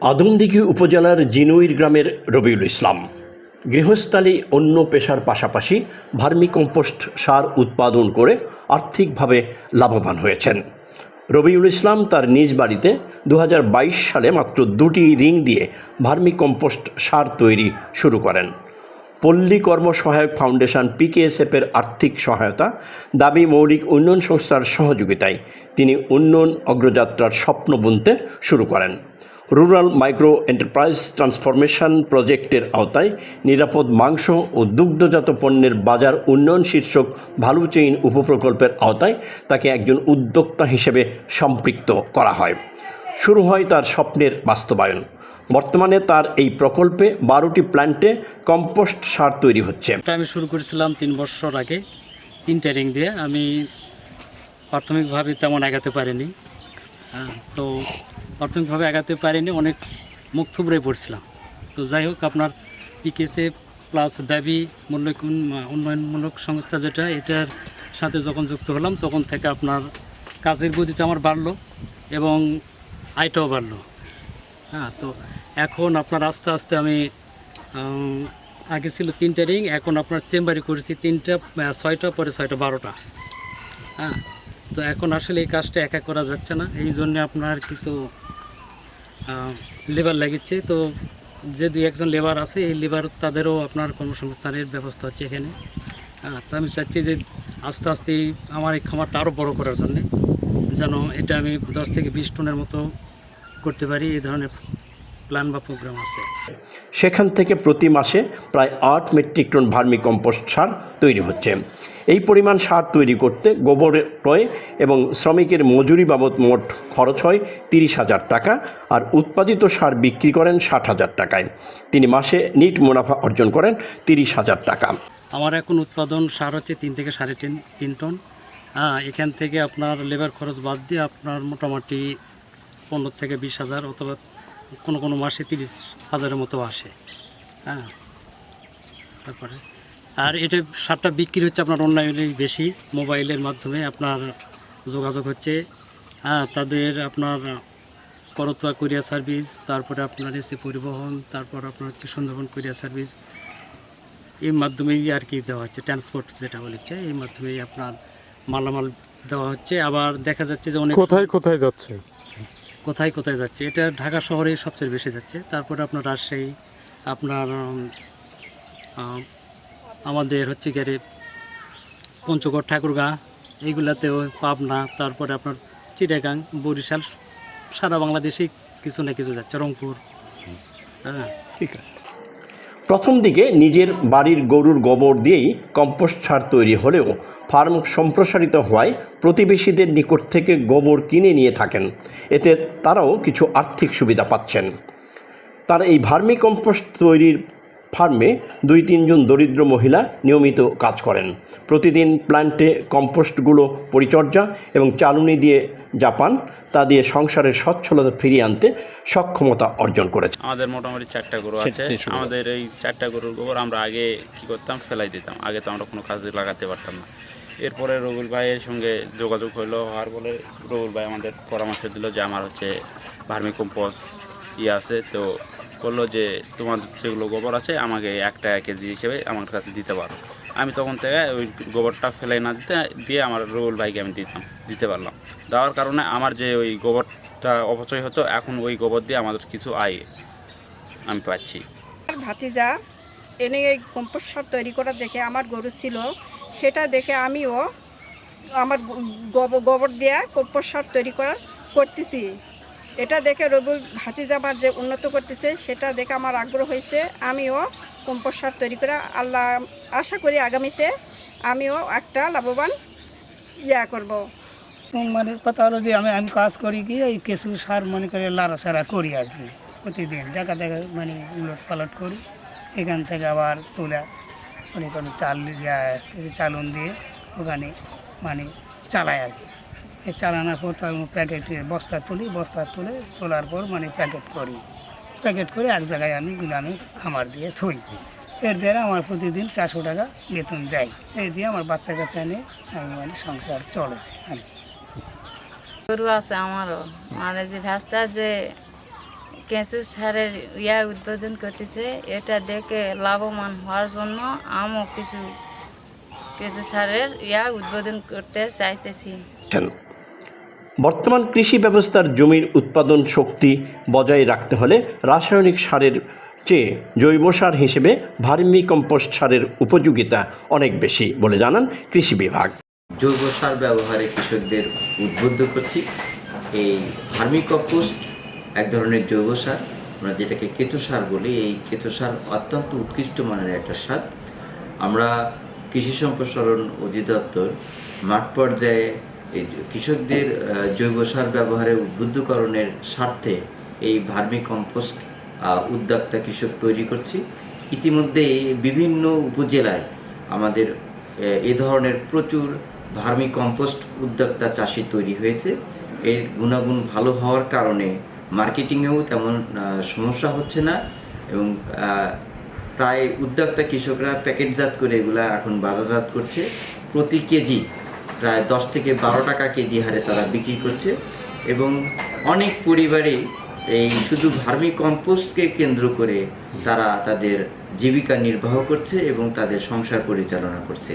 আদমদিঘি উপজেলার জিনুইর গ্রামের রবিউল ইসলাম। গৃহস্থালী অন্য পেশার পাশাপাশি ভার্মি কম্পোস্ট সার উৎপাদন করে আর্থিকভাবে লাভবান হয়েছেন। রবিউল ইসলাম তার নিজ বাড়িতে দু হাজার বাইশ সালে মাত্র দুটি রিং দিয়ে ভার্মি কম্পোস্ট সার তৈরি শুরু করেন। পল্লী কর্ম সহায়ক ফাউন্ডেশন পিকেএসএফের আর্থিক সহায়তা দাবি মৌলিক উন্নয়ন সংস্থার সহযোগিতায় তিনি উন্নয়ন অগ্রযাত্রার স্বপ্ন বুনতে শুরু করেন। রুরাল মাইক্রো এন্টারপ্রাইজ ট্রান্সফরমেশন প্রজেক্টের আওতায় নিরাপদ মাংস ও দুগ্ধজাত পণ্যের বাজার উন্নয়ন শীর্ষক ভ্যালু চেইন উপপ্রকল্পের আওতায় তাকে একজন উদ্যোক্তা হিসেবে সম্পৃক্ত করা হয়। শুরু হয় তার স্বপ্নের বাস্তবায়ন। বর্তমানে তার এই প্রকল্পে বারোটি প্ল্যান্টে কম্পোস্ট সার তৈরি হচ্ছে। আমি শুরু করেছিলাম তিন বছর আগে, তিনটা রিং দিয়ে। আমি প্রাথমিকভাবে তেমন এগাতে পারিনি। তো প্রাথমিকভাবে এগাতে পারিনি, অনেক মুখ থুবড়ে পড়ছিলাম। তো যাই হোক, আপনার পিকেসে প্লাস দাবি মূল্য উন্নয়নমূলক সংস্থা যেটা, এটার সাথে যখন যুক্ত হলাম, তখন থেকে আপনার কাজের গতিটা আমার বাড়লো এবং আয়টাও বাড়লো। হ্যাঁ তো এখন আপনার আস্তে আস্তে আমি আগে ছিল তিনটা রিং, এখন আপনার চেম্বারে করেছি তিনটা ছয়টা, পরে ছয়টা, বারোটা। হ্যাঁ তো এখন আসলে এই কাজটা একা করা যাচ্ছে না, এই জন্য আপনার কিছু লেবার লাগিচ্ছে। তো যে দুই একজন লেবার আছে, এই লেবার তাদেরও আপনার কর্মসংস্থানের ব্যবস্থা হচ্ছে এখানে। তো আমি চাচ্ছি যে আস্তে আস্তে আমার এই খামারটা আরও বড় করার জন্যে, যেন এটা আমি দশ থেকে বিশ টনের মতো করতে পারি, এই ধরনের প্ল্যান বা প্রোগ্রাম আছে। সেখান থেকে প্রতি মাসে প্রায় আট মেট্রিক টন ভার্মি কম্পোস্ট সার তৈরি হচ্ছে। এই পরিমাণ সার তৈরি করতে গোবর ক্রয় এবং শ্রমিকের মজুরি বাবদ মোট খরচ হয় তিরিশ হাজার টাকা আর উৎপাদিত সার বিক্রি করেন ষাট হাজার টাকায়। তিনি মাসে নিট মুনাফা অর্জন করেন তিরিশ হাজার টাকা। আমার এখন উৎপাদন সার হচ্ছে তিন থেকে সাড়ে তিন তিন টন। হ্যাঁ এখান থেকে আপনার লেবার খরচ বাদ দিয়ে আপনার মোটামুটি পনেরো থেকে বিশ হাজার অথবা কোনো কোনো মাসে তিরিশ হাজারের মতো আসে। হ্যাঁ তারপরে। আর এটা সারটা বিক্রি হচ্ছে আপনার অনলাইনে বেশি, মোবাইলের মাধ্যমে আপনার যোগাযোগ হচ্ছে। হ্যাঁ তাদের আপনার করতোয়া কুরিয়ার সার্ভিস, তারপরে আপনার এসে পরিবহন, তারপর আপনার হচ্ছে সুন্দরবন কুরিয়ার সার্ভিস। এই মাধ্যমেই আর কি দেওয়া হচ্ছে, ট্রান্সপোর্ট যেটা বলেছে এই মাধ্যমেই আপনার মালামাল দেওয়া হচ্ছে। আবার দেখা যাচ্ছে যে অনেক কোথায় কোথায় যাচ্ছে? কোথায় কোথায় যাচ্ছে? এটা ঢাকা শহরে সবচেয়ে বেশি যাচ্ছে। তারপরে আপনার রাজশাহী আপনার আমাদের হচ্ছে গিয়ে পঞ্চগড় ঠাকুরগাঁ এইগুলাতেও পাবনা তারপরে আপনার চিটাগাং বরিশাল সারা বাংলাদেশেই কিছু না কিছু যাচ্ছে রংপুর। হ্যাঁ। ঠিক আছে। প্রথম দিকে নিজের বাড়ির গরুর গোবর দিয়েই কম্পোস্ট সার তৈরি হলেও ফার্ম সম্প্রসারিত হওয়ায় প্রতিবেশীদের নিকট থেকে গোবর কিনে নিয়ে থাকেন। এতে তারাও কিছু আর্থিক সুবিধা পাচ্ছেন। তার এই ভার্মি কম্পোস্ট তৈরির ফার্মে দুই তিনজন দরিদ্র মহিলা নিয়মিত কাজ করেন। প্রতিদিন প্ল্যান্টে কম্পোস্টগুলো পরিচর্যা এবং চালুনি দিয়ে জাপান তা দিয়ে সংসারের সচ্ছলতা ফিরিয়ে আনতে সক্ষমতা অর্জন করেছে। আমাদের মোটামুটি চারটা গরু আছে। আমাদের এই চারটা গরুর গোবর আমরা আগে কি করতাম? ফেলাই দিতাম। আগে তো আমরা কোনো কাজে লাগাতে পারতাম না। এরপরে রবুল ভাইয়ের সঙ্গে যোগাযোগ হলো হওয়ার বলে রবুল ভাই আমাদের পরামর্শ দিল যে আমার হচ্ছে ভার্মি কম্পোস্ট ইয়ে আছে তো বলল যে তোমার যেগুলো গোবর আছে, আমাকে এক কেজি হিসেবে আমার কাছে দিতে পারো। আমি তখন থেকে ওই গোবরটা ফেলে না দিতে, দিয়ে আমার রবুল ভাইকে আমি দিতাম, দিতে পারলাম। দেওয়ার কারণে আমার যে ওই গোবরটা অপচয় হতো, এখন ওই গোবর দিয়ে আমাদের কিছু আয় আমি পাচ্ছি। ভাতিজা এনে এই কম্পোস্ট সার তৈরি করা দেখে আমার গরু ছিল, সেটা দেখে আমিও আমার গোবর দিয়ে কম্পোস্ট সার তৈরি করা করতেছি। এটা দেখে রবুল ভাতিজা আমার যে উন্নত করতেছে, সেটা দেখে আমার আগ্রহ হয়েছে। আমিও কম্পোস্ট সার তৈরি করে আল্লাহ আশা করি আগামীতে আমিও একটা লাভবান ইয়া করব। মানে কথা হলো যে আমি আমি কাজ করি কি, এই কেঁচু সার মনে করে সারা করি আর কি, প্রতিদিন। দেখা দেখা মানে উলট পালট করি। এখান থেকে আবার তুলে মনে করেন চাল চালন দিয়ে ওখানে মানে চালাই আর কি। এই চালানোর পর তার প্যাকেট বস্তা তুলি বস্তা তুলে তোলার পর মানে প্যাকেট করি। প্যাকেট করে এক জায়গায় আমি গুলামে খামার দিয়ে থই। এর দ্বারা আমার প্রতিদিন চারশো টাকা বেতন দেয়। এই দিয়ে আমার বাচ্চা কাচ্চা নিয়ে আমি মানে সংসার চলে আর কি। গরু আছে আমারও। মানে যে ভ্যাসটা যে কেঁচু সারের ইয়া উদ্বোধন করতেছে এটা দেখে লাভবান হওয়ার জন্য আমিও কিছু কেঁচু সারের ইয়া উদ্বোধন করতে চাইতেছি। বর্তমান কৃষি ব্যবস্থার জমির উৎপাদন শক্তি বজায় রাখতে হলে রাসায়নিক সারের চেয়ে জৈব সার হিসেবে ভার্মি কম্পোস্ট সারের উপযোগিতা অনেক বেশি বলে জানান কৃষি বিভাগ। জৈব সার ব্যবহারে কৃষকদের উদ্বুদ্ধ করছি। এই ভার্মি কম্পোস্ট এক ধরনের জৈব সার, আমরা যেটাকে কেঁচো সার বলি, এই কেঁচো সার অত্যন্ত উৎকৃষ্ট মানের একটা সার। আমরা কৃষি সম্প্রসারণ অধিদপ্তর মাঠ পর্যায়ে এই কৃষকদের জৈব সার ব্যবহারের উদ্বুদ্ধকরণের স্বার্থে এই ভার্মি কম্পোস্ট উদ্যোক্তা কৃষক তৈরি করছি। ইতিমধ্যে বিভিন্ন উপজেলায় আমাদের এ, ধরনের প্রচুর ভার্মি কম্পোস্ট উদ্যোক্তা চাষি তৈরি হয়েছে। এর গুণাগুণ ভালো হওয়ার কারণে মার্কেটিংয়েও তেমন সমস্যা হচ্ছে না এবং প্রায় উদ্যোক্তা কৃষকরা প্যাকেটজাত করে এগুলা এখন বাজারজাত করছে। প্রতি কেজি প্রায় দশ থেকে বারো টাকা কেজি হারে তারা বিক্রি করছে এবং অনেক পরিবারে এই শুধু ভার্মি কম্পোস্টকে কেন্দ্র করে তারা তাদের জীবিকা নির্বাহ করছে এবং তাদের সংসার পরিচালনা করছে।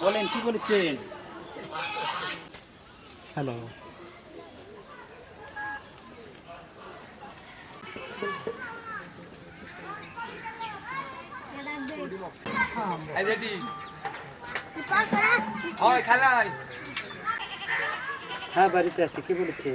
বলেন কি বলেছেন? হ্যালো। হ্যাঁ বাড়িতে আছি কি বলেছে